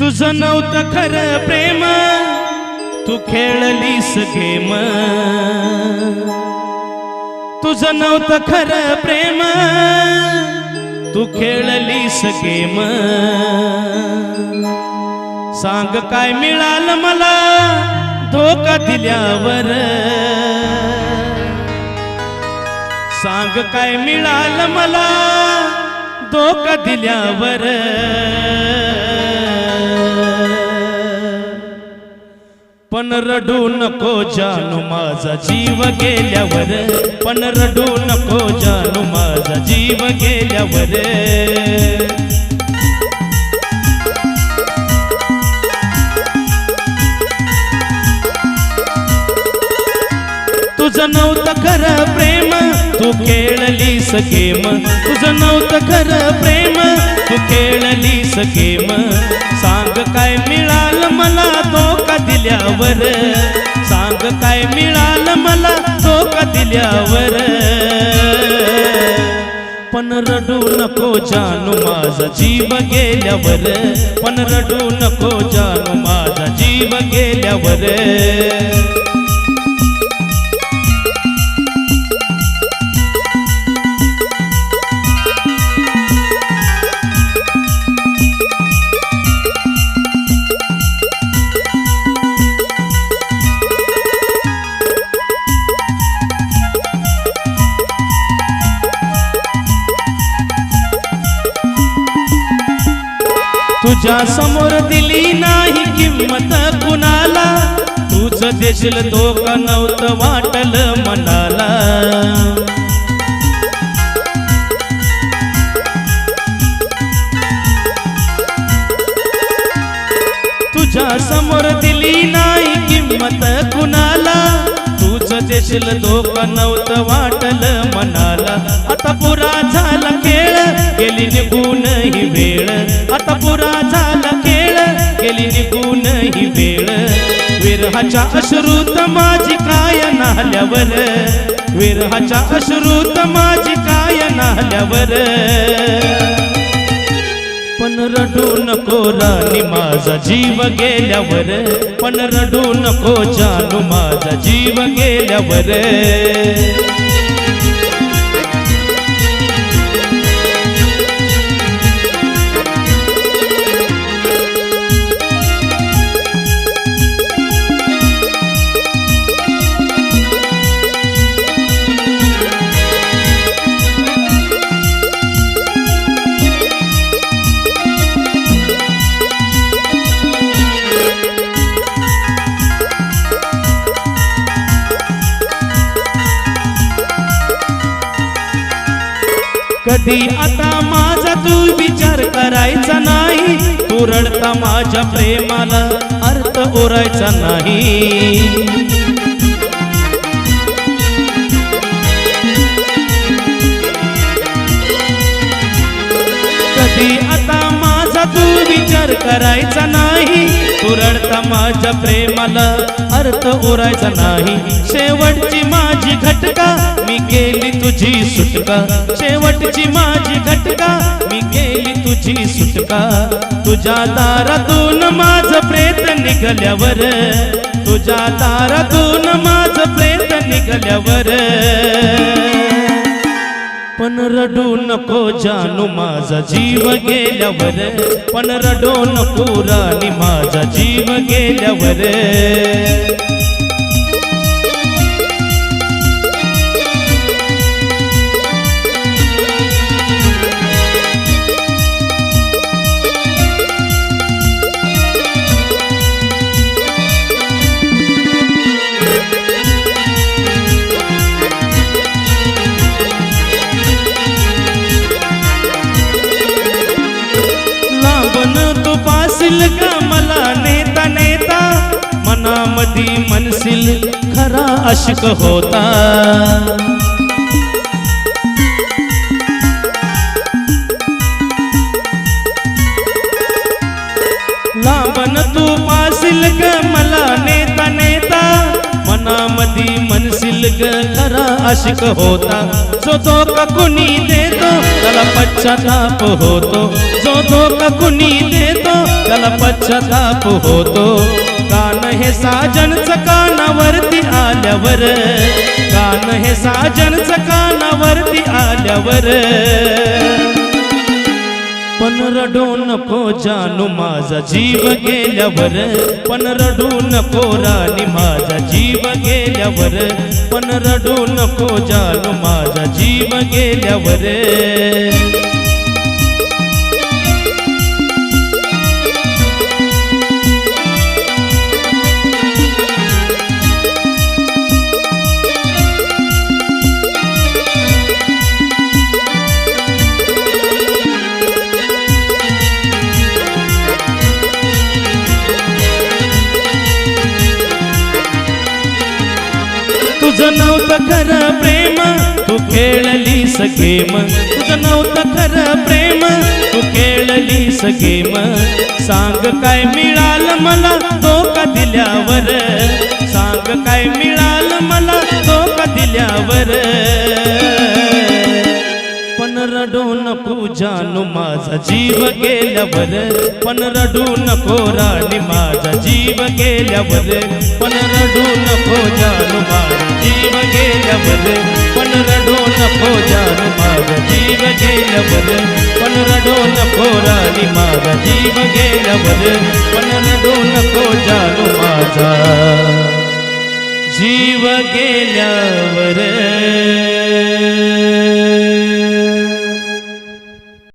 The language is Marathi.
तुझं नव्हतं खरं प्रेम. तू खेळलीस गेम. तुझं नव्हतं खरं प्रेम. तू खेळलीस गेम. सांग काय मिळालं मला धोका दिल्यावर. सांग काय मिळालं मला धोका दिल्यावर. पण रडू नको जानू माझा जीव गेल्यावर. पण रडू नको जानू माझा जीव गेल्यावर. तुझं नव्हतं खरं प्रेम तू खेळली सखेम तुझं नव्हतं खरं प्रेम तू खेळली सखेम सांग काय मिळालं मला दिल्यावर. सांग काय मिळालं मला धोका दिल्यावर. पण रडू नको जानू माझा जीव गेल्यावर. पण रडू नको जानू माझा जीव गेल्यावर. तुझ्या समोर दिली नाही किंमत कुणाला? तुझ देशील धोका नव्हतं वाटल मनाला? तुझ्या समोर दिली नाही किंमत कुणाला? तुझ देशील धोका नव्हतं वाटल मनाला? आता पुरा झाला खेळ विरहाच्या अश्रुत माझी काय नाल्यावर विरहाच्या अश्रुत माझी काय नाल्यावर पण रडू नको राणी माझा जीव गेल्यावर. पण रडू नको जानू माझा जीव गेल्यावर. कधी आता माझा तू विचार करायचा नाही? तू रडता माझ्या प्रेमाला अर्थ ओरायचा नाही. कधी आता माझा तू विचार करायचा नाही? तू माझ्या प्रेमाला अर्थ उरायचा नाही. शेवटची माझी घटका मी केली तुझी सुटका. शेवटची माझी घटका मी केली तुझी सुटका. तुझ्या दारातून माझं प्रेत निघाल्यावर तुझ्या दारातून माझं प्रेत निघाल्यावर. पण रडू नको जानू माझा जीव गेल्यावर. पण रडू नको राणी माझा जीव गेल्यावर. पासील मला नेता नेता. मनामधी मनसील खरा अशक होता. लांबन तू पासिल ग मला नेता नेता. मनामधी मनसील ग खरा आशिक होता जो धोका कुणी देतो त्याला पश्चाताप होतो. जो धोका कुणी देतो त्याला पश्चाताप होतो. कान हे साजनच कानावरती आल्यावर कान हे साजनच कानावरती आल्यावर. पण रडू नको जानू माझा जीव गेल्यावर. पण रडू नको राणी माझा जीव गेल्यावर. पण रडू नको जानू माझा जीव गेल्यावर. तुझं नव्हतं खरं प्रेम तू खेळली सगेम तुझं नव्हतं खरं प्रेम तू खेळली सगेम सांग काय मिळालं मला धोका दिल्यावर? सांग काय मिळालं मला माझा जीव गेल्यावर पण रडू नको राणी माझा जीव गेल्यावर पण रडू नको जानू माझा जीव गेल्यावर पण रडू नको जानू माझा जीव गेल्यावर पण रडू नको राणी माझा जीव गेल्यावर पण रडू नको जानू माझा जीव गेल्यावर